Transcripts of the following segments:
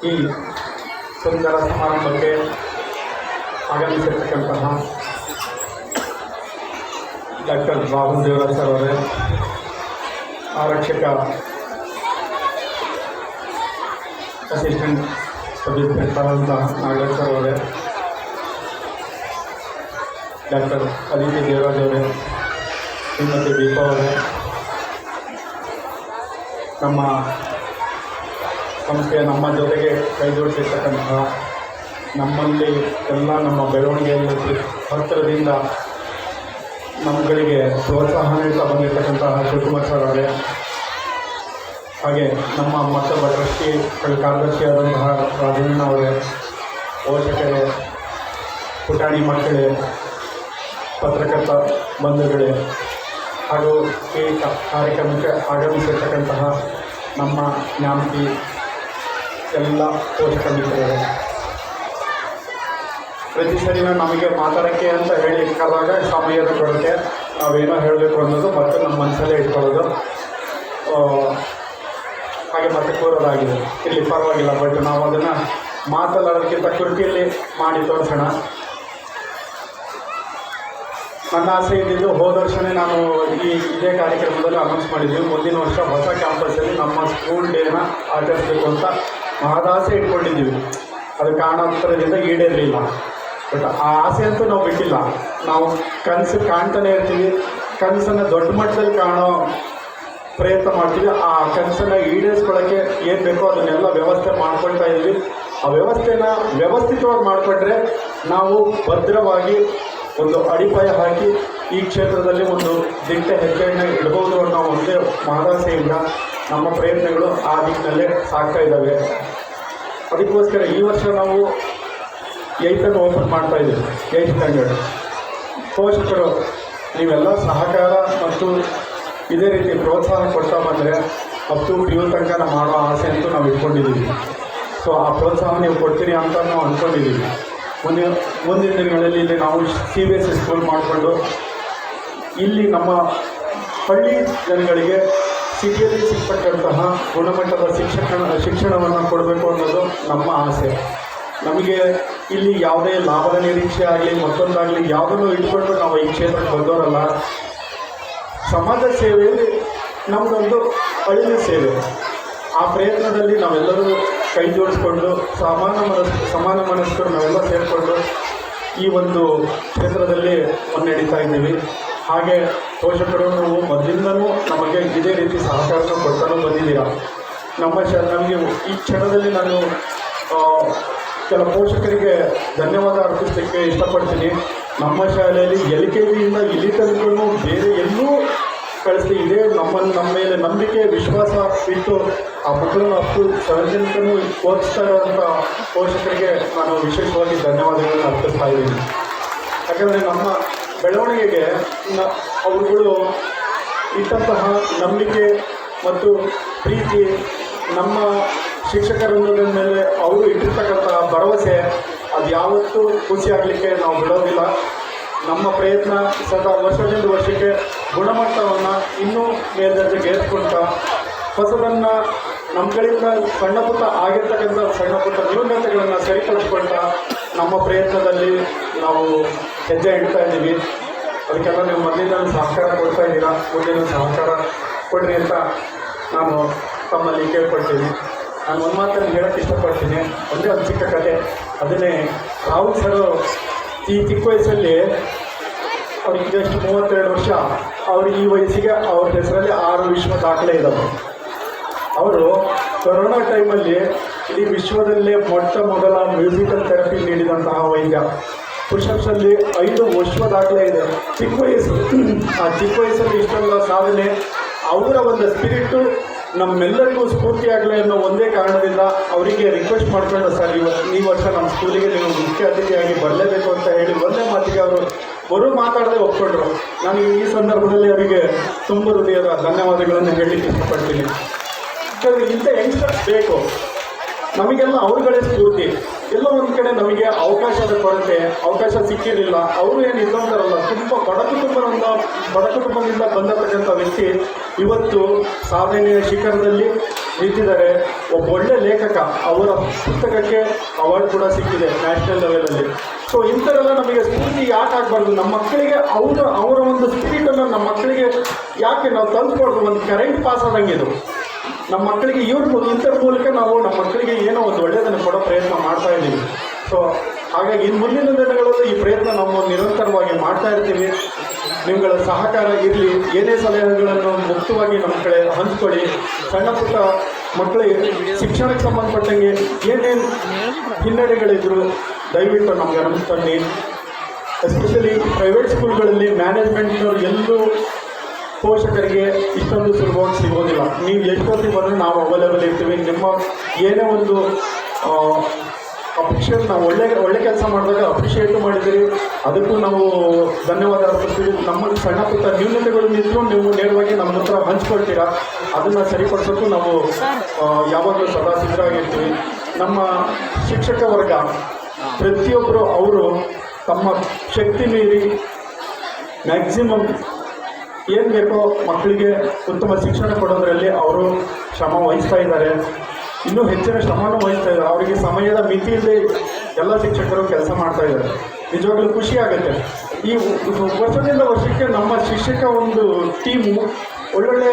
ಈ ಸುಂದರ ಸಮಾರಂಭಕ್ಕೆ ಆಗಮಿಸಿರ್ತಕ್ಕಂತಹ ಡಾಕ್ಟರ್ ಬಾಬು ದೇವರಾಜ್ ಸರ್ ಅವರೇ ಆರಕ್ಷಕ ಅಸಿಸ್ಟೆಂಟ್ ಸಬ್ ಇನ್ಸ್ಪೆಕ್ಟರ್ ಅಂತ ನಾಗರಾಜ್ ಸರ್ ಅವರೇ ಡಾಕ್ಟರ್ ಅದಿತಿ ದೇವರಾಜ್ ಅವರೇ ಶ್ರೀಮತಿ ದೀಪಾ ಅವರೇ ನಮ್ಮ ಸಂಸ್ಥೆಯ ನಮ್ಮ ಜೊತೆಗೆ ಕೈಜೋಡಿಸಿರ್ತಕ್ಕಂತಹ ನಮ್ಮಲ್ಲಿ ಎಲ್ಲ ನಮ್ಮ ಬೆಳವಣಿಗೆಯಲ್ಲಿ ಹತ್ತಿರದಿಂದ ನಮ್ಮಗಳಿಗೆ ಪ್ರೋತ್ಸಾಹ ನೀಡ್ತಾ ಬಂದಿರತಕ್ಕಂತಹ ಶಿವಕುಮಾರ್ ಸರ್ ಅವರೇ, ಹಾಗೆ ನಮ್ಮ ಮತ್ತೊಬ್ಬ ಟ್ರಸ್ಟಿಗಳ ಕಾರ್ಯದರ್ಶಿಯಾದಂತಹ ರಾಜಣ್ಣ ಅವರೇ, ಪೋಷಕರೇ, ಪುಟಾಣಿ ಮಕ್ಕಳೇ, ಪತ್ರಕರ್ತ ಬಂಧುಗಳೇ, ಹಾಗೂ ಈ ಕಾರ್ಯಕ್ರಮಕ್ಕೆ ಆಗಮಿಸಿರ್ತಕ್ಕಂತಹ ನಮ್ಮ ಜ್ಞಾಪಕಿ ಎಲ್ಲ ಓದಿಕೊಂಡಿದ್ದೇವೆ ಪ್ರತಿ ಸರಿನ ನಮಗೆ ಮಾತಾಡೋಕ್ಕೆ ಅಂತ ಹೇಳಿ ಇಟ್ಕೊಳ್ಳುವಾಗ ಸಮಯದ ಕೊರತೆ, ನಾವೇನೋ ಹೇಳಬೇಕು ಅನ್ನೋದು ಮತ್ತೆ ನಮ್ಮ ಮನಸ್ಸಲ್ಲೇ ಇಟ್ಕೊಳ್ಳೋದು. ಹಾಗೆ ಮತ್ತೆ ಕೂರೋದಾಗಿದೆ ಇಲ್ಲಿ ಪರವಾಗಿಲ್ಲ ಬಟ್ ನಾವು ಅದನ್ನು ಮಾತನಾಡೋದಕ್ಕಿಂತ ಕೃತಿಯಲ್ಲಿ ಮಾಡಿ ತೋರಿಸೋಣ. ನನ್ನ ಆಸೆ ಇದ್ದಿದ್ದು ಹೋದ ವರ್ಷನೇ ನಾನು ಈ ಇದೇ ಕಾರ್ಯಕ್ರಮದಲ್ಲಿ ಅನೌನ್ಸ್ ಮಾಡಿದ್ವಿ. ಮುಂದಿನ ವರ್ಷ ಹೊಸ ಕ್ಯಾಂಪಸ್ಸಲ್ಲಿ ನಮ್ಮ ಸ್ಕೂಲ್ ಡೇನ ಆಚರಿಸಬೇಕು ಅಂತ ಮಹದಾಸೆ ಇಟ್ಕೊಂಡಿದ್ದೀವಿ. ಅದು ಕಾಣೋದ್ರಿಂದ ಈಡೇರಲಿಲ್ಲ. ಬಟ್ ಆ ಆಸೆ ಅಂತೂ ನಾವು ಬಿಟ್ಟಿಲ್ಲ. ನಾವು ಕನಸು ಕಾಣ್ತಾನೆ ಇರ್ತೀವಿ. ಕನಸನ್ನು ದೊಡ್ಡ ಮಟ್ಟದಲ್ಲಿ ಕಾಣೋ ಪ್ರಯತ್ನ ಮಾಡ್ತೀವಿ. ಆ ಕನಸನ್ನು ಈಡೇರಿಸ್ಕೊಳ್ಳೋಕ್ಕೆ ಏನು ಬೇಕೋ ಅದನ್ನೆಲ್ಲ ವ್ಯವಸ್ಥೆ ಮಾಡ್ಕೊಳ್ತಾ ಇದ್ವಿ ಆ ವ್ಯವಸ್ಥೆನ ವ್ಯವಸ್ಥಿತವಾಗಿ ಮಾಡಿಕೊಂಡ್ರೆ ನಾವು ಭದ್ರವಾಗಿ ಒಂದು ಅಡಿಪಾಯ ಹಾಕಿ ಈ ಕ್ಷೇತ್ರದಲ್ಲಿ ಒಂದು ದಿಟ್ಟ ಹೆಜ್ಜೆಯನ್ನು ಇಡಬಹುದು ಅನ್ನೋ ಒಂದೇ ಮಹದಾಸೆಯಿಂದ ನಮ್ಮ ಪ್ರಯತ್ನಗಳು ಆ ದಿಕ್ಕಿನಲ್ಲೇ ಸಾಗ್ತಾ ಇದ್ದಾವೆ. ಅದಕ್ಕೋಸ್ಕರ ಈ ವರ್ಷ ನಾವು ಏಯ್ತನ್ನು ಓಪನ್ ಮಾಡ್ತಾ ಇದ್ದೀವಿ ಏಯ್ತ್ ಸ್ಟ್ಯಾಂಡರ್ಡ್ ಪೋಷಕರು, ನೀವೆಲ್ಲ ಸಹಕಾರ ಮತ್ತು ಇದೇ ರೀತಿ ಪ್ರೋತ್ಸಾಹ ಕೊಡ್ತಾ ಬಂದರೆ ಹತ್ತು ಇವ್ರ ತನಕ ನಾವು ಮಾಡೋ ಆಸೆ ಅಂತೂ ನಾವು ಇಟ್ಕೊಂಡಿದ್ದೀವಿ. ಸೊ ಆ ಪ್ರೋತ್ಸಾಹ ನೀವು ಕೊಡ್ತೀರಿ ಅಂತ ನಾವು ಅಂದ್ಕೊಂಡಿದ್ದೀವಿ ಮುಂದಿನ ಮುಂದಿನ ದಿನಗಳಲ್ಲಿ ಇಲ್ಲಿ ನಾವು C B S C school ಮಾಡಿಕೊಂಡು ಇಲ್ಲಿ ನಮ್ಮ ಹಳ್ಳಿ ಜನಗಳಿಗೆ ಸಿಟಿಯಲ್ಲಿ ಸಿಗ್ತಕ್ಕಂತಹ ಗುಣಮಟ್ಟದ ಶಿಕ್ಷಣ ಶಿಕ್ಷಣವನ್ನು ಕೊಡಬೇಕು ಅನ್ನೋದು ನಮ್ಮ ಆಸೆ. ನಮಗೆ ಇಲ್ಲಿ ಯಾವುದೇ ಲಾಭದ ನಿರೀಕ್ಷೆ ಆಗಲಿ, ಮತ್ತೊಂದಾಗಲಿ ಯಾವುದನ್ನು ಇಟ್ಕೊಂಡು ನಾವು ಈ ಕ್ಷೇತ್ರಕ್ಕೆ ಬಂದವರಲ್ಲ. ಸಮಾಜ ಸೇವೆಯಲ್ಲಿ ನಮ್ಮದೊಂದು ಅಳಿಲು ಸೇವೆ. ಆ ಪ್ರಯತ್ನದಲ್ಲಿ ನಾವೆಲ್ಲರೂ ಕೈ ಜೋಡಿಸ್ಕೊಂಡು ಸಮಾನ ಮನಸ್ ಸಮಾನ ಮನಸ್ಕರು ನಾವೆಲ್ಲ ಸೇರಿಕೊಂಡು ಈ ಒಂದು ಕ್ಷೇತ್ರದಲ್ಲಿ ಮುನ್ನಡೀತಾ ಇದ್ದೀವಿ. ಹಾಗೆ ಪೋಷಕರು ನಾವು ಮೊದಲಿಂದನೂ ನಮಗೆ ಇದೇ ರೀತಿ ಸಹಕಾರ ಕೊಡ್ತಾನೂ ಬಂದಿದ್ದೀರಾ? ನಮ್ಮ ಶ, ನಮಗೆ ಈ ಕ್ಷಣದಲ್ಲಿ ನಾನು ಕೆಲ ಪೋಷಕರಿಗೆ ಧನ್ಯವಾದ ಅರ್ಪಿಸಲಿಕ್ಕೆ ಇಷ್ಟಪಡ್ತೀನಿ. ನಮ್ಮ ಶಾಲೆಯಲ್ಲಿ ಎಲ್ ಕೆ ಜಿಯಿಂದ ಇಲ್ಲಿ ತನಕನೂ ಬೇರೆ ಎಲ್ಲೂ ಕಳಿಸಿ ಇದೇ ನಮ್ಮನ್ನು ನಮ್ಮ ಮೇಲೆ ನಂಬಿಕೆ, ವಿಶ್ವಾಸ ಇಟ್ಟು ಆ ಮಕ್ಕಳನ್ನು ಅಷ್ಟು ಸಾರ್ವಜನಿಕರು ಓದಿಸ್ತಾ ಪೋಷಕರಿಗೆ ನಾನು ವಿಶೇಷವಾಗಿ ಧನ್ಯವಾದಗಳನ್ನು ಅರ್ಪಿಸ್ತಾ ಇದ್ದೀನಿ. ಯಾಕಂದರೆ ನಮ್ಮ ಬೆಳವಣಿಗೆಗೆ ಅವರುಗಳು ಇಟ್ಟಂತಹ ನಂಬಿಕೆ ಮತ್ತು ಪ್ರೀತಿ ನಮ್ಮ ಶಿಕ್ಷಕರ ಮೇಲೆ ಅವರು ಇಟ್ಟಿರ್ತಕ್ಕಂತಹ ಭರವಸೆ ಅದು ಯಾವತ್ತೂ ಖುಷಿಯಾಗಲಿಕ್ಕೆ ನಾವು ಬಿಡೋದಿಲ್ಲ. ನಮ್ಮ ಪ್ರಯತ್ನ ಸದಾ ವರ್ಷದಿಂದ ವರ್ಷಕ್ಕೆ ಗುಣಮಟ್ಟವನ್ನು ಇನ್ನೂ ಮೇಲ್ದರ್ಜೆಗೆ ಏರಿಸ್ಕೊಳ್ತಾ ಹೊಸದನ್ನು ಕಡೆಯಿಂದ ಸಣ್ಣ ಪುಟ್ಟ ಆಗಿರ್ತಕ್ಕಂಥ ಸಣ್ಣ ಪುಟ್ಟ ನ್ಯೂನತೆಗಳನ್ನು ಸರಿಪಡಿಸ್ಕೊಳ್ತಾ ನಮ್ಮ ಪ್ರಯತ್ನದಲ್ಲಿ ನಾವು ಹೆಜ್ಜೆ ಇಡ್ತಾ ಇದ್ದೀವಿ. ಅದಕ್ಕೆಲ್ಲ ನೀವು ಮೊದಲಿಂದ ಸಹಕಾರ ಕೊಡ್ತಾ ಇದ್ದೀರಾ? ಮುಂದಿನ ಸಹಕಾರ ಕೊಡ್ರಿ ಅಂತ ನಾನು ತಮ್ಮಲ್ಲಿ ಕೇಳ್ಕೊಳ್ತೀನಿ. ನಾನು ಒಂದು ಮಾತನ್ನು ಹೇಳಕ್ಕೆ ಇಷ್ಟಪಡ್ತೀನಿ. ಒಂದೇ ಒಂದು ಚಿಕ್ಕ ಕತೆ. ಅದನ್ನೇ ರಾಹುಲ್ ಸರ್ ಈ ಚಿಕ್ಕ ವಯಸ್ಸಲ್ಲಿ ಅವ್ರಿಗೆ ಜಸ್ಟ್ ಮೂವತ್ತೆರಡು ವರ್ಷ. ಅವ್ರಿಗೆ ಈ ವಯಸ್ಸಿಗೆ ಅವ್ರ ಹೆಸರಲ್ಲಿ ಆರು ವಿಶ್ವ ದಾಖಲೆ ಇದ್ದಾವೆ ಅವರು ಕೊರೋನಾ ಟೈಮಲ್ಲಿ ಇಡೀ ವಿಶ್ವದಲ್ಲೇ ಮೊಟ್ಟ ಮೊದಲ ಮ್ಯೂಸಿಕಲ್ ಥೆರಪಿ ನೀಡಿದಂತಹ ವೈದ್ಯ. ಪುಷಪ್ಸಲ್ಲಿ ಐದು ವಿಶ್ವ ದಾಖಲೆ ಇದೆ. ಚಿಕ್ಕ ವಯಸ್ಸು. ಆ ಚಿಕ್ಕ ವಯಸ್ಸಲ್ಲಿ ಇಷ್ಟೆಲ್ಲ ಸಾಧನೆ, ಅವರ ಒಂದು ಸ್ಪಿರಿಟ್ಟು ನಮ್ಮೆಲ್ಲರಿಗೂ ಸ್ಫೂರ್ತಿಯಾಗಲಿ ಅನ್ನೋ ಒಂದೇ ಕಾರಣದಿಂದ ಅವರಿಗೆ ರಿಕ್ವೆಸ್ಟ್ ಮಾಡ್ಕೊಂಡು, ಸರ್ ಇವತ್ತು ಈ ವರ್ಷ ನಮ್ಮ ಸ್ಕೂಲಿಗೆ ನೀವು ಮುಖ್ಯ ಅತಿಥಿಯಾಗಿ ಬರಲೇಬೇಕು ಅಂತ ಹೇಳಿ ಒಂದೇ ಮಾತಿಗೆ ಅವರು ಬರೋ ಮಾತಾಡದೆ ಒಪ್ಕೊಂಡ್ರು. ನಾನು ಈ ಸಂದರ್ಭದಲ್ಲಿ ಅವರಿಗೆ ತುಂಬ ಹೃದಯದ ಧನ್ಯವಾದಗಳನ್ನು ಹೇಳಲಿಕ್ಕೆ ಇಷ್ಟಪಡ್ತೀನಿ. ಇಂಥ ಯಂಗ್ಸ್ಟರ್ಸ್ ಬೇಕು? ನಮಗೆಲ್ಲ ಅವ್ರುಗಳೇ ಸ್ಫೂರ್ತಿ. ಎಲ್ಲ ಒಂದು ಕಡೆ ನಮಗೆ ಅವಕಾಶದ ಕೊರತೆ ಅವಕಾಶ ಸಿಕ್ಕಿರಲಿಲ್ಲ. ಅವರು ಏನು ಇಲ್ಲಂತಾರಲ್ಲ ತುಂಬ ಬಡ ಕುಟುಂಬದಿಂದ ಬಡ ಕುಟುಂಬದಿಂದ ಬಂದಿರತಕ್ಕಂಥ ವ್ಯಕ್ತಿ ಇವತ್ತು ಸಾಧನೆಯ ಶಿಖರದಲ್ಲಿ ನಿಂತಿದ್ದಾರೆ. ಒಬ್ಬ ಒಳ್ಳೆ ಲೇಖಕ. ಅವರ ಪುಸ್ತಕಕ್ಕೆ ಅವಾರ್ಡ್ ಕೂಡ ಸಿಕ್ಕಿದೆ ನ್ಯಾಷನಲ್ ಲೆವೆಲಲ್ಲಿ ಸೊ ಇಂಥವೆಲ್ಲ ನಮಗೆ ಸ್ಫೂರ್ತಿ ಯಾಕೆ ಆಗಬಾರ್ದು? ನಮ್ಮ ಮಕ್ಕಳಿಗೆ ಅವರ ಅವರ ಒಂದು ಸ್ಪಿರಿಟನ್ನು ನಮ್ಮ ಮಕ್ಕಳಿಗೆ ಯಾಕೆ ನಾವು ತಂದುಕೊಡ್ದು ಒಂದು ಕರೆಂಟ್ ಪಾಸ್ ಆದಂಗೆ ಇದು. ನಮ್ಮ ಮಕ್ಕಳಿಗೆ ಇವ್ರ ಇಂಥರ ಮೂಲಕ ನಾವು ನಮ್ಮ ಮಕ್ಕಳಿಗೆ ಏನೋ ಒಂದು ಒಳ್ಳೆಯದನ್ನು ಕೊಡೋ ಪ್ರಯತ್ನ ಮಾಡ್ತಾ ಇದ್ದೀವಿ. ಸೊ ಹಾಗಾಗಿ ಇನ್ನು ಮುಂದಿನ ದಿನಗಳಲ್ಲಿ ಈ ಪ್ರಯತ್ನ ನಾವು ನಿರಂತರವಾಗಿ ಮಾಡ್ತಾ ಇರ್ತೀವಿ. ನಿಮ್ಗಳ ಸಹಕಾರ ಇರಲಿ. ಏನೇ ಸಲಹೆಗಳನ್ನು ಮುಕ್ತವಾಗಿ ನಮ್ಮ ಕಡೆ ಹಂಚ್ಕೊಳ್ಳಿ. ಸಣ್ಣ ಪುಟ್ಟ ಮಕ್ಕಳಿಗೆ ಶಿಕ್ಷಣಕ್ಕೆ ಸಂಬಂಧಪಟ್ಟಂಗೆ ಏನೇನು ಹಿನ್ನಡೆಗಳಿದ್ರು ದಯವಿಟ್ಟು ನಮ್ಗೆ ಗಮನ ಎಸ್ಪೆಷಲಿ ಪ್ರೈವೇಟ್ ಸ್ಕೂಲ್ಗಳಲ್ಲಿ ಮ್ಯಾನೇಜ್ಮೆಂಟ್ನವ್ರು ಎಲ್ಲೂ ಪೋಷಕರಿಗೆ ಇಷ್ಟೊಂದು ಸುಲಭವಾಗಿ ಸಿಗೋದಿಲ್ಲ. ನೀವು ಎಷ್ಟೊತ್ತಿಗೆ ಬಂದರೆ ನಾವು ಅವೈಲೇಬಲ್ ಇರ್ತೀವಿ. ನಿಮ್ಮ ಏನೇ ಒಂದು ಅಪ್ರಿಷಿಯೇಟ್ ನಾವು ಒಳ್ಳೆ ಒಳ್ಳೆ ಕೆಲಸ ಮಾಡಿದಾಗ ಅಪ್ರಿಷಿಯೇಟ್ ಮಾಡಿದ್ದೀರಿ. ಅದಕ್ಕೂ ನಾವು ಧನ್ಯವಾದ ಅರ್ಪಿಸ್ತೀವಿ. ನಮ್ಮ ಸಣ್ಣ ಪುಟ್ಟ ನ್ಯೂನತೆಗಳು ನಿಂತು ನೀವು ನೇರವಾಗಿ ನಮ್ಮ ಹತ್ರ ಹಂಚ್ಕೊಳ್ತೀರಾ? ಅದನ್ನು ಸರಿಪಡಿಸೋಕ್ಕೂ ನಾವು ಯಾವಾಗಲೂ ಸದಾ ಸಿದ್ಧರಾಗಿರ್ತೀವಿ ನಮ್ಮ ಶಿಕ್ಷಕ ವರ್ಗ ಪ್ರತಿಯೊಬ್ಬರು ಅವರು ತಮ್ಮ ಶಕ್ತಿ ಮೀರಿ ಮ್ಯಾಕ್ಸಿಮಮ್ ಏನು ಬೇಕೋ ಮಕ್ಕಳಿಗೆ ಉತ್ತಮ ಶಿಕ್ಷಣ ಕೊಡೋದ್ರಲ್ಲಿ ಅವರು ಶ್ರಮ ವಹಿಸ್ತಾ ಇದ್ದಾರೆ. ಇನ್ನೂ ಹೆಚ್ಚಿನ ಶ್ರಮನೂ ವಹಿಸ್ತಾ ಇದ್ದಾರೆ. ಅವರಿಗೆ ಸಮಯದ ಮಿತಿಯಲ್ಲಿ ಎಲ್ಲ ಶಿಕ್ಷಕರು ಕೆಲಸ ಮಾಡ್ತಾ ಇದ್ದಾರೆ. ನಿಜವಾಗ್ಲೂ ಖುಷಿ ಆಗುತ್ತೆ. ಈ ವರ್ಷದಿಂದ ವರ್ಷಕ್ಕೆ ನಮ್ಮ ಶಿಕ್ಷಕ ಒಂದು ಟೀಮು ಒಳ್ಳೊಳ್ಳೆ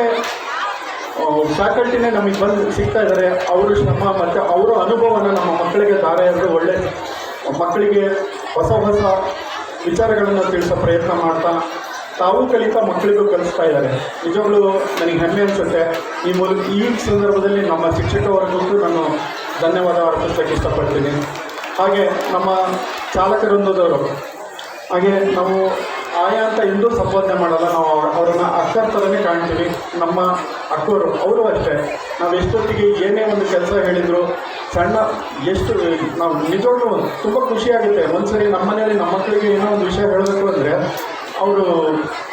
ಫ್ಯಾಕಲ್ಟಿನೇ ನಮಗೆ ಬಂದು ಸಿಗ್ತಾ ಇದ್ದಾರೆ. ಅವರು ಶ್ರಮ ಮತ್ತು ಅವರ ಅನುಭವನ ನಮ್ಮ ಮಕ್ಕಳಿಗೆ ದಾರ ಎರೆದು ಒಳ್ಳೆ ಮಕ್ಕಳಿಗೆ ಹೊಸ ಹೊಸ ವಿಚಾರಗಳನ್ನು ತಿಳಿಸೋ ಪ್ರಯತ್ನ ಮಾಡ್ತಾ ತಾವು ಕಲಿತಾ ಮಕ್ಕಳಿಗೂ ಕಲಿಸ್ತಾ ಇದ್ದಾರೆ. ನಿಜವಾಗ್ಲೂ ನನಗೆ ಹೆಮ್ಮೆ ಅನಿಸುತ್ತೆ. ಈ ಮೂಲಕ ಈ ಸಂದರ್ಭದಲ್ಲಿ ನಮ್ಮ ಶಿಕ್ಷಕ ವರ್ಗಕ್ಕೂ ನಾನು ಧನ್ಯವಾದ ಅರ್ಪಿಸೋಕ್ಕೆ ಇಷ್ಟಪಡ್ತೀನಿ. ಹಾಗೆ ನಮ್ಮ ಚಾಲಕ ವೃಂದದವರು ಹಾಗೆ ನಾವು ಆಯಾ ಅಂತ ಎಂದೂ ಸಂಪಾದನೆ ಮಾಡಲ್ಲ. ನಾವು ಅವರನ್ನು ಅಕ್ಕರ ಥರನೇ ಕಾಣ್ತೀವಿ. ನಮ್ಮ ಅಕ್ಕವರು ಅವರು ಅಷ್ಟೇ. ನಾವು ಎಷ್ಟೊತ್ತಿಗೆ ಏನೇ ಒಂದು ಕೆಲಸ ಹೇಳಿದ್ರು ಸಣ್ಣ ಎಷ್ಟು ನಾವು ನಿಜವಾಗ್ಲೂ ತುಂಬ ಖುಷಿಯಾಗುತ್ತೆ ಒಂದ್ಸರಿ ನಮ್ಮ ಮನೆಯಲ್ಲಿ ನಮ್ಮ ಮಕ್ಕಳಿಗೆ ಏನೋ ಒಂದು ವಿಷಯ ಹೇಳಬೇಕು ಅಂದರೆ ಅವರು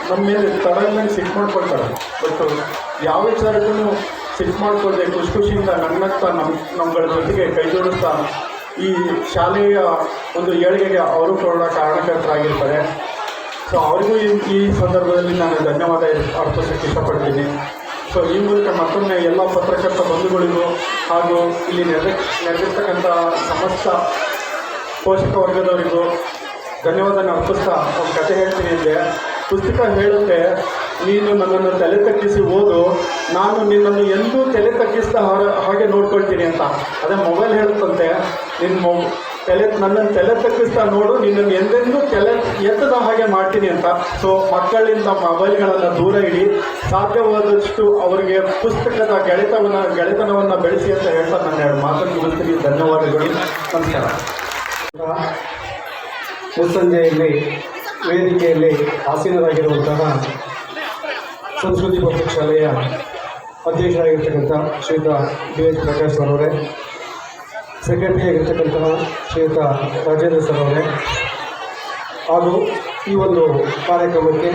ನಮ್ಮ ಮೇಲೆ ತಡ ಇಲ್ಲಂಗೆ ಸಿಟ್ಟು ಮಾಡ್ಕೊಳ್ತಾರೆ. ಬಟ್ ಯಾವ ವಿಚಾರಕ್ಕೂ ಸಿಟ್ಟು ಮಾಡ್ಕೊಳ್ಳದೆ ಖುಷಿ ಖುಷಿಯಿಂದ ನನ್ನತ್ತ ನಮ್ಮ ನಮ್ಮಗಳ ಜೊತೆಗೆ ಕೈ ಜೋಡಿಸ್ತಾ ಈ ಶಾಲೆಯ ಒಂದು ಏಳಿಗೆಗೆ ಅವರು ಕೂಡ ಕಾರಣಕರ್ತರಾಗಿರ್ತಾರೆ. ಸೊ ಅವರಿಗೂ ಈ ಈ ಸಂದರ್ಭದಲ್ಲಿ ನಾನು ಧನ್ಯವಾದ ಅರ್ಪಿಸೋಕ್ಕೆ ಇಷ್ಟಪಡ್ತೀನಿ. ಸೊ ಈ ಮೂಲಕ ಮತ್ತೊಮ್ಮೆ ಎಲ್ಲ ಪತ್ರಕರ್ತ ಬಂಧುಗಳಿಗೂ ಹಾಗೂ ಇಲ್ಲಿ ನೆರೆ ನೆರೆದಿರ್ತಕ್ಕಂಥ ಸಮಸ್ತ ಪೋಷಕ ವರ್ಗದವರಿಗೂ ಧನ್ಯವಾದನ ಪುಸ್ತಕ ಒಂದು ಕತೆ ಹೇಳ್ತೀನಿ ಅಂದರೆ ಪುಸ್ತಕ ಹೇಳುತ್ತೆ, ನೀನು ನನ್ನನ್ನು ತಲೆ ತಗ್ಗಿಸಿ ಓದು, ನಾನು ನಿನ್ನನ್ನು ಎಂದೂ ತಲೆ ತಗ್ಗಿಸ್ತಾ ಹಾಗೆ ನೋಡ್ಕೊಳ್ತೀನಿ ಅಂತ. ಅದೇ ಮೊಬೈಲ್ ಹೇಳುತ್ತಂತೆ ನಿನ್ನ ಮೊ ತಲೆ ನನ್ನನ್ನು ತಲೆ ತಗ್ಗಿಸ್ತಾ ನೋಡು, ನಿನ್ನನ್ನು ಎಂದೆಂದೂ ತಲೆ ಎತ್ತದ ಹಾಗೆ ಮಾಡ್ತೀನಿ ಅಂತ. ಸೊ ಮಕ್ಕಳಿಂದ ಮೊಬೈಲ್ಗಳನ್ನು ದೂರ ಇಡಿ. ಸಾಧ್ಯವಾದಷ್ಟು ಅವರಿಗೆ ಪುಸ್ತಕದ ಗೆಳೆತವನ್ನು ಗೆಳೆತನವನ್ನು ಬೆಳೆಸಿ ಅಂತ ಹೇಳ್ತಾ ನನ್ನ ಎರಡು ಮಾತನ್ನು ಮುಗಿಸ್ತೀನಿ. ಧನ್ಯವಾದಗಳು. ನಮಸ್ಕಾರ. ಮುಸ್ಸಂಜೆಯಲ್ಲಿ ವೇದಿಕೆಯಲ್ಲಿ ಆಸೀನರಾಗಿರುವಂತಹ ಸಂಸ್ಕೃತಿ ಪಬ್ಲಿಕ್ ಶಾಲೆಯ ಅಧ್ಯಕ್ಷರಾಗಿರ್ತಕ್ಕಂಥ Shriyuta B S Prakash sir ಅವರೇ ಸೆಕ್ರೆಟರಿ ಆಗಿರ್ತಕ್ಕಂತಹ ಶ್ರೀಯುತ ರಾಜೇಂದ್ರ ಸರ್ ಅವರೇ, ಹಾಗೂ ಈ ಒಂದು ಕಾರ್ಯಕ್ರಮಕ್ಕೆ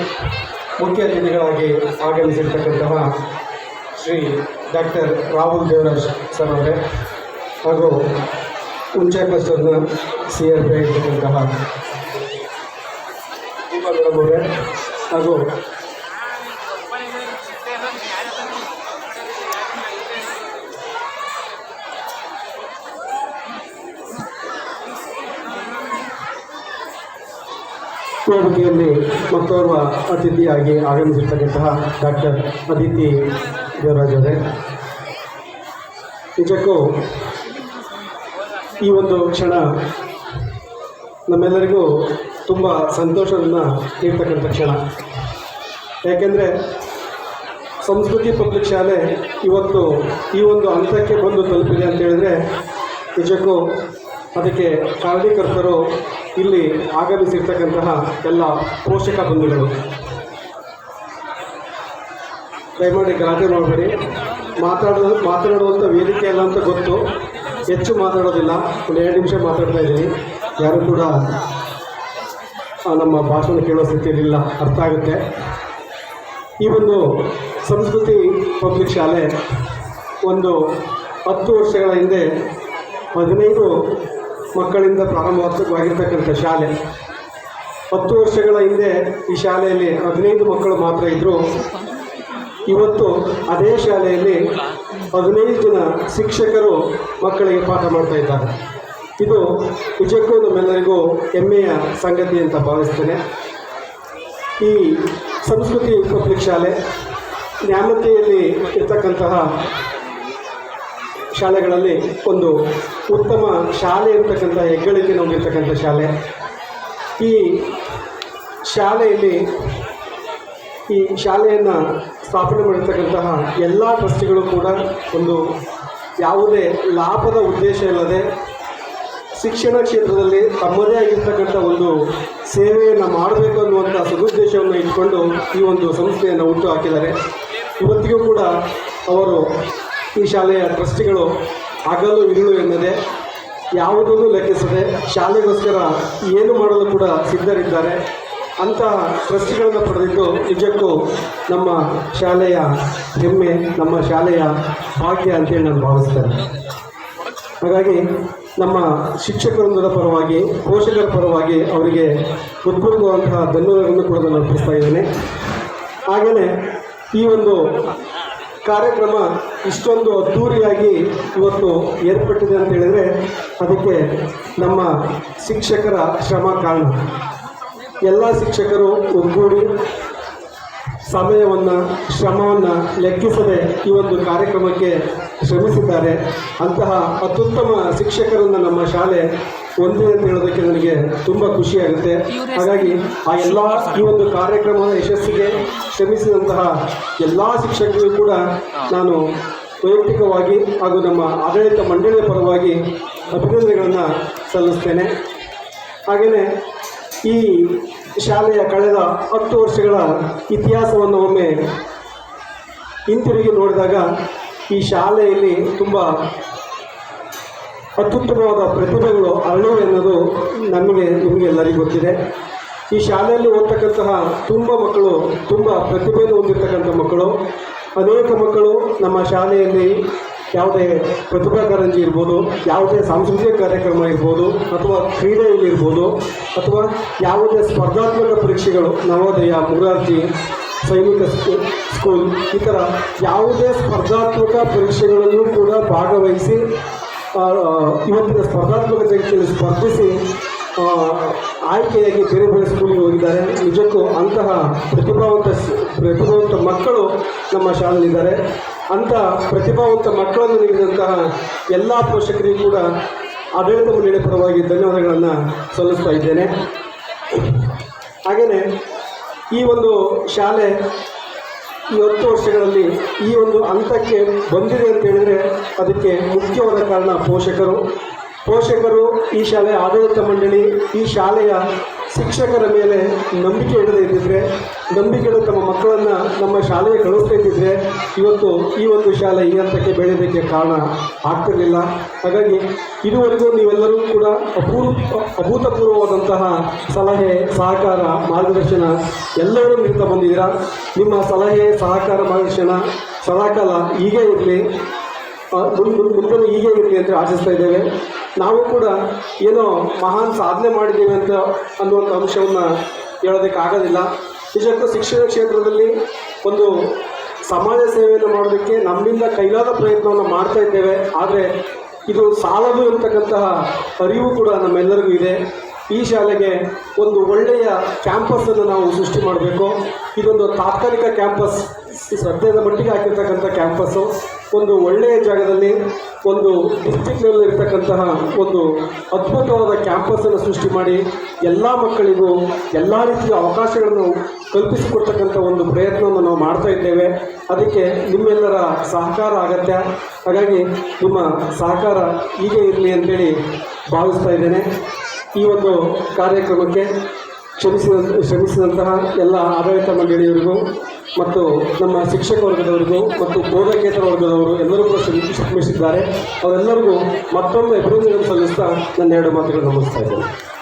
ಮುಖ್ಯ ಅತಿಥಿಗಳಾಗಿ ಆಗಮಿಸಿರ್ತಕ್ಕಂತಹ ಶ್ರೀ ಡಾಕ್ಟರ್ ರಾಹುಲ್ ದೇವರಾಜ್ ಸರ್ ಅವರೇ, ಹಾಗೂ ಉಂಚೆ ಕ್ಲಸ್ಟರ್ನ ಸಿ ಆರ್ ಪಿ ಆಗಿರ್ತಕ್ಕಂತಹ ಅವರೇ ಹಾಗೂ ವೇದಿಕೆಯಲ್ಲಿ ಮತ್ತೋರ್ವ ಅತಿಥಿಯಾಗಿ ಆಗಮಿಸಿರ್ತಕ್ಕಂತಹ ಡಾಕ್ಟರ್ ಅದಿತಿ ದೇವರಾಜ್ ಅವರೇ. ನಿಜಕ್ಕೂ ಈ ಒಂದು ಕ್ಷಣ ನಮ್ಮೆಲ್ಲರಿಗೂ ತುಂಬ ಸಂತೋಷವನ್ನು ನೀಡ್ತಕ್ಕಂಥ ಕ್ಷಣ. ಯಾಕೆಂದರೆ ಸಂಸ್ಕೃತಿ ಪಬ್ಲಿಕ್ ಶಾಲೆ ಇವತ್ತು ಈ ಒಂದು ಹಂತಕ್ಕೆ ಬಂದು ತಲುಪಿದೆ ಅಂತ ಹೇಳಿದ್ರೆ ನಿಜಕ್ಕೂ ಅದಕ್ಕೆ ಕಾರಣೀಕರ್ತರು ಇಲ್ಲಿ ಆಗಮಿಸಿರ್ತಕ್ಕಂತಹ ಎಲ್ಲ ಪೋಷಕ ಬಂಧುಗಳು. ದಯಮಾಡಿ ಗಲಾಟೆ ಮಾಡಬೇಡಿ. ಮಾತಾಡೋದು ಮಾತನಾಡುವಂಥ ವೇದಿಕೆ ಅಲ್ಲ ಅಂತ ಗೊತ್ತು. ಹೆಚ್ಚು ಮಾತಾಡೋದಿಲ್ಲ. ಒಂದು ಎರಡು ನಿಮಿಷ ಮಾತಾಡ್ತಾ ಇದ್ದೀನಿ. ಯಾರು ಕೂಡ ನಮ್ಮ ಭಾಷಣ ಕೇಳೋ ಸ್ಥಿತಿಯಲ್ಲಿಲ್ಲ ಅರ್ಥ ಆಗುತ್ತೆ. ಈ ಒಂದು ಸಂಸ್ಕೃತಿ ಪಬ್ಲಿಕ್ ಶಾಲೆ ಒಂದು ಹತ್ತು ವರ್ಷಗಳ ಹಿಂದೆ ಹದಿನೈದು ಮಕ್ಕಳಿಂದ ಪ್ರಾರಂಭವಾಗಿರ್ತಕ್ಕಂಥ ಶಾಲೆ. ಹತ್ತು ವರ್ಷಗಳ ಹಿಂದೆ ಈ ಶಾಲೆಯಲ್ಲಿ ಹದಿನೈದು ಮಕ್ಕಳು ಮಾತ್ರ ಇದ್ದರು ಇವತ್ತು ಅದೇ ಶಾಲೆಯಲ್ಲಿ ಹದಿನೈದು ಜನ ಶಿಕ್ಷಕರು ಮಕ್ಕಳಿಗೆ ಪಾಠ ಮಾಡ್ತಾ ಇದ್ದಾರೆ. ಇದು ನಿಜಕ್ಕೂ ನಮ್ಮೆಲ್ಲರಿಗೂ ಹೆಮ್ಮೆಯ ಸಂಗತಿ ಅಂತ ಭಾವಿಸ್ತೇನೆ. ಈ ಸಂಸ್ಕೃತಿ ಪಬ್ಲಿಕ್ ಶಾಲೆ ನ್ಯಾಮತಿಯಲ್ಲಿ ಇರ್ತಕ್ಕಂತಹ ಶಾಲೆಗಳಲ್ಲಿ ಒಂದು ಉತ್ತಮ ಶಾಲೆ ಇರ್ತಕ್ಕಂಥ ಹೆಗ್ಗಳಿಕೆ ನೋಡಿರ್ತಕ್ಕಂಥ ಶಾಲೆ. ಈ ಶಾಲೆಯಲ್ಲಿ ಈ ಶಾಲೆಯನ್ನು ಸ್ಥಾಪನೆ ಮಾಡಿರ್ತಕ್ಕಂತಹ ಎಲ್ಲ ಟ್ರಸ್ಟಿಗಳು ಕೂಡ ಒಂದು ಯಾವುದೇ ಲಾಭದ ಉದ್ದೇಶ ಇಲ್ಲದೆ ಶಿಕ್ಷಣ ಕ್ಷೇತ್ರದಲ್ಲಿ ತಮ್ಮದೇ ಆಗಿರ್ತಕ್ಕಂಥ ಒಂದು ಸೇವೆಯನ್ನು ಮಾಡಬೇಕು ಅನ್ನುವಂಥ ಸದುದ್ದೇಶವನ್ನು ಇಟ್ಕೊಂಡು ಈ ಒಂದು ಸಂಸ್ಥೆಯನ್ನು ಹುಟ್ಟು ಹಾಕಿದ್ದಾರೆ. ಇವತ್ತಿಗೂ ಕೂಡ ಅವರು ಈ ಶಾಲೆಯ ಟ್ರಸ್ಟಿಗಳು ಹಗಲು ಇರುಳು ಎನ್ನದೆ, ಯಾವುದನ್ನು ಲೆಕ್ಕಿಸದೆ ಶಾಲೆಗೋಸ್ಕರ ಏನು ಮಾಡಲು ಕೂಡ ಸಿದ್ಧರಿದ್ದಾರೆ. ಅಂತಹ ಟ್ರಸ್ಟಿಗಳನ್ನು ಪಡೆದಿದ್ದು ನಿಜಕ್ಕೂ ನಮ್ಮ ಶಾಲೆಯ ಹೆಮ್ಮೆ, ನಮ್ಮ ಶಾಲೆಯ ಭಾಗ್ಯ ಅಂತೇಳಿ ನಾನು ಭಾವಿಸ್ತೇನೆ. ಹಾಗಾಗಿ ನಮ್ಮ ಶಿಕ್ಷಕವೃಂದದ ಪರವಾಗಿ, ಪೋಷಕರ ಪರವಾಗಿ ಅವರಿಗೆ ಹೃತ್ಪೂರ್ವಕವಂತಹ ಧನ್ಯವಾದಗಳನ್ನು ಕೂಡ ನಾನು ಅರ್ಪಿಸ್ತಾ ಇದ್ದೇನೆ. ಹಾಗೆಯೇ ಈ ಒಂದು ಕಾರ್ಯಕ್ರಮ ಇಷ್ಟೊಂದು ಅದ್ದೂರಿಯಾಗಿ ಇವತ್ತು ಏರ್ಪಟ್ಟಿದೆ ಅಂತ ಹೇಳಿದರೆ ಅದಕ್ಕೆ ನಮ್ಮ ಶಿಕ್ಷಕರ ಶ್ರಮ ಕಾರಣ. ಎಲ್ಲ ಶಿಕ್ಷಕರು ಒಗ್ಗೂಡಿ ಸಮಯವನ್ನು, ಶ್ರಮವನ್ನು ಲೆಕ್ಕಿಸದೆ ಈ ಒಂದು ಕಾರ್ಯಕ್ರಮಕ್ಕೆ ಶ್ರಮಿಸಿದ್ದಾರೆ. ಅಂತಹ ಅತ್ಯುತ್ತಮ ಶಿಕ್ಷಕರನ್ನು ನಮ್ಮ ಶಾಲೆ ಒಂದೇ ಅಂತ ಹೇಳೋದಕ್ಕೆ ನನಗೆ ತುಂಬ ಖುಷಿಯಾಗುತ್ತೆ. ಹಾಗಾಗಿ ಆ ಎಲ್ಲ ಈ ಒಂದು ಕಾರ್ಯಕ್ರಮದ ಯಶಸ್ಸಿಗೆ ಶ್ರಮಿಸಿದಂತಹ ಎಲ್ಲ ಶಿಕ್ಷಕರಿಗೂ ಕೂಡ ನಾನು ವೈಯಕ್ತಿಕವಾಗಿ ಹಾಗೂ ನಮ್ಮ ಆಡಳಿತ ಮಂಡಳಿಯ ಪರವಾಗಿ ಅಭಿನಂದನೆಗಳನ್ನು ಸಲ್ಲಿಸ್ತೇನೆ. ಹಾಗೆಯೇ ಈ ಶಾಲೆಯ ಕಳೆದ ಹತ್ತು ವರ್ಷಗಳ ಇತಿಹಾಸವನ್ನು ಒಮ್ಮೆ ಹಿಂತಿರುಗಿ ನೋಡಿದಾಗ ಈ ಶಾಲೆಯಲ್ಲಿ ತುಂಬ ಅತ್ಯುತ್ತಮವಾದ ಪ್ರತಿಭೆಗಳು ಅರಳಿವೆ ಅನ್ನೋದು ನಮಗೆ ನಿಮಗೆಲ್ಲರಿಗೂ ಗೊತ್ತಿದೆ. ಈ ಶಾಲೆಯಲ್ಲಿ ಓದ್ತಕ್ಕಂತಹ ತುಂಬ ಮಕ್ಕಳು, ತುಂಬ ಪ್ರತಿಭೆಯನ್ನು ಹೊಂದಿರತಕ್ಕಂಥ ಮಕ್ಕಳು, ಅನೇಕ ಮಕ್ಕಳು ನಮ್ಮ ಶಾಲೆಯಲ್ಲಿ ಯಾವುದೇ ಪ್ರತಿಭಾ ಕಾರಂಜಿ ಇರ್ಬೋದು, ಯಾವುದೇ ಸಾಂಸ್ಕೃತಿಕ ಕಾರ್ಯಕ್ರಮ ಇರ್ಬೋದು, ಅಥವಾ ಕ್ರೀಡೆಯಲ್ಲಿರ್ಬೋದು ಅಥವಾ ಯಾವುದೇ ಸ್ಪರ್ಧಾತ್ಮಕ ಪರೀಕ್ಷೆಗಳು ನವೋದಯ, ಮುರಾರ್ಜಿ ಸೈನಿಕ ಸ್ಕೂ- ಸ್ಕೂಲ್, ಈ ಥರ ಯಾವುದೇ ಸ್ಪರ್ಧಾತ್ಮಕ ಪರೀಕ್ಷೆಗಳಲ್ಲೂ ಕೂಡ ಭಾಗವಹಿಸಿ ಇವತ್ತಿನ ಸ್ಪರ್ಧಾತ್ಮಕ ಜಗತ್ತಿನಲ್ಲಿ ಸ್ಪರ್ಧಿಸಿ ಆಯ್ಕೆಯಾಗಿ ಬೇರೆ ಬೇರೆ ಸ್ಕೂಲಿಗೆ ಹೋಗಿದ್ದಾರೆ. ನಿಜಕ್ಕೂ ಅಂತಹ ಪ್ರತಿಭಾವಂತ ಪ್ರತಿಭಾವಂತ ಮಕ್ಕಳು ನಮ್ಮ ಶಾಲೆಯಲ್ಲಿದ್ದಾರೆ. ಅಂಥ ಪ್ರತಿಭಾವಂತ ಮಕ್ಕಳನ್ನು ನೀಡಿದಂತಹ ಎಲ್ಲ ಪೋಷಕರಿಗೂ ಕೂಡ ಆಡಳಿತ ಮಂಡಳಿ ಪರವಾಗಿ ಧನ್ಯವಾದಗಳನ್ನು ಸಲ್ಲಿಸ್ತಾ ಇದ್ದೇನೆ. ಹಾಗೆಯೇ ಈ ಒಂದು ಶಾಲೆ ಈ ಹತ್ತು ವರ್ಷಗಳಲ್ಲಿ ಈ ಒಂದು ಹಂತಕ್ಕೆ ಬಂದಿದೆ ಅಂತ ಹೇಳಿದರೆ ಅದಕ್ಕೆ ಮುಖ್ಯವಾದ ಕಾರಣ ಪೋಷಕರು. ಪೋಷಕರು ಈ ಶಾಲೆಯ ಆಡಳಿತ ಮಂಡಳಿ ಈ ಶಾಲೆಯ ಶಿಕ್ಷಕರ ಮೇಲೆ ನಂಬಿಕೆ ಇಡದೇ ಇದ್ದಿದ್ರೆ ನಂಬಿಕೆ ಇಡೋ ತಮ್ಮ ಮಕ್ಕಳನ್ನು ನಮ್ಮ ಶಾಲೆಗೆ ಕಳಿಸ್ಬೇಕಿದ್ರೆ ಇವತ್ತು ಈ ಒಂದು ಶಾಲೆ ಈ ಹಂತಕ್ಕೆ ಬೆಳೆಯೋದಕ್ಕೆ ಕಾರಣ ಆಗ್ತಿರಲಿಲ್ಲ. ಹಾಗಾಗಿ ಇದುವರೆಗೂ ನೀವೆಲ್ಲರೂ ಕೂಡ ಅಪೂರ್ವ ಅಭೂತಪೂರ್ವವಾದಂತಹ ಸಲಹೆ, ಸಹಕಾರ, ಮಾರ್ಗದರ್ಶನ ಎಲ್ಲರೂ ನೀಡ್ತಾ ಬಂದಿದ್ದೀರಾ? ನಿಮ್ಮ ಸಲಹೆ, ಸಹಕಾರ, ಮಾರ್ಗದರ್ಶನ ಸದಾಕಾಲ ಹೀಗೆ ಇರಲಿ. ಮುಂದೆ ಹೀಗೆ ಇರಲಿ ಅಂತ ಆಶಿಸ್ತಾ ಇದ್ದೇವೆ. ನಾವು ಕೂಡ ಏನೋ ಮಹಾನ್ ಸಾಧನೆ ಮಾಡಿದ್ದೇವೆ ಅಂತ ಅನ್ನುವಂಥ ಅಂಶವನ್ನು ಹೇಳೋದಕ್ಕೆ ಆಗೋದಿಲ್ಲ. ನಿಜಕ್ಕೂ ಶಿಕ್ಷಣ ಕ್ಷೇತ್ರದಲ್ಲಿ ಒಂದು ಸಮಾಜ ಸೇವೆಯನ್ನು ಮಾಡೋದಕ್ಕೆ ನಮ್ಮಿಂದ ಕೈಲಾದ ಪ್ರಯತ್ನವನ್ನು ಮಾಡ್ತಾ ಇದ್ದೇವೆ. ಆದರೆ ಇದು ಸಾಲದು ಇರತಕ್ಕಂತಹ ಅರಿವು ಕೂಡ ನಮ್ಮೆಲ್ಲರಿಗೂ ಇದೆ. ಈ ಶಾಲೆಗೆ ಒಂದು ಒಳ್ಳೆಯ ಕ್ಯಾಂಪಸ್ಸನ್ನು ನಾವು ಸೃಷ್ಟಿ ಮಾಡಬೇಕು. ಇದೊಂದು ತಾತ್ಕಾಲಿಕ ಕ್ಯಾಂಪಸ್. ಸದ್ಯದ ಮಟ್ಟಿಗೆ ಹಾಕಿರ್ತಕ್ಕಂಥ ಕ್ಯಾಂಪಸ್ಸು. ಒಂದು ಒಳ್ಳೆಯ ಜಾಗದಲ್ಲಿ, ಒಂದು ಡಿಸ್ಟಿಕ್ನಲ್ಲಿ ಇರ್ತಕ್ಕಂತಹ ಒಂದು ಅದ್ಭುತವಾದ ಕ್ಯಾಂಪಸನ್ನು ಸೃಷ್ಟಿ ಮಾಡಿ, ಎಲ್ಲ ಮಕ್ಕಳಿಗೂ ಎಲ್ಲ ರೀತಿಯ ಅವಕಾಶಗಳನ್ನು ಕಲ್ಪಿಸಿಕೊಡ್ತಕ್ಕಂಥ ಒಂದು ಪ್ರಯತ್ನವನ್ನು ನಾವು ಮಾಡ್ತಾ ಇದ್ದೇವೆ. ಅದಕ್ಕೆ ನಿಮ್ಮೆಲ್ಲರ ಸಹಕಾರ ಅಗತ್ಯ. ಹಾಗಾಗಿ ನಿಮ್ಮ ಸಹಕಾರ ಹೀಗೆ ಇರಲಿ ಅಂತೇಳಿ ಭಾವಿಸ್ತಾ ಇದ್ದೇನೆ. ಈ ಒಂದು ಕಾರ್ಯಕ್ರಮಕ್ಕೆ ಶ್ರಮಿಸಿದ ಶ್ರಮಿಸಿದಂತಹ ಎಲ್ಲ ಆಡಳಿತ ಮಂಡಳಿಯವರಿಗೂ ಮತ್ತು ನಮ್ಮ ಶಿಕ್ಷಕ ವರ್ಗದವರಿಗೂ ಮತ್ತು ಬೋಧಕೇತರ ವರ್ಗದವರು ಎಲ್ಲರೂ ಕೂಡ ಶ್ರಮಿ- ಶ್ರಮಿಸಿದ್ದಾರೆ ಅವರೆಲ್ಲರಿಗೂ ಮತ್ತೊಮ್ಮೆ ಅಭಿನಂದನೆ ಸಲ್ಲಿಸ್ತಾ ನನ್ನ ಎರಡು ಮಾತುಗಳನ್ನು ಮುಗಿಸ್ತಾ ಇದ್ದೇನೆ.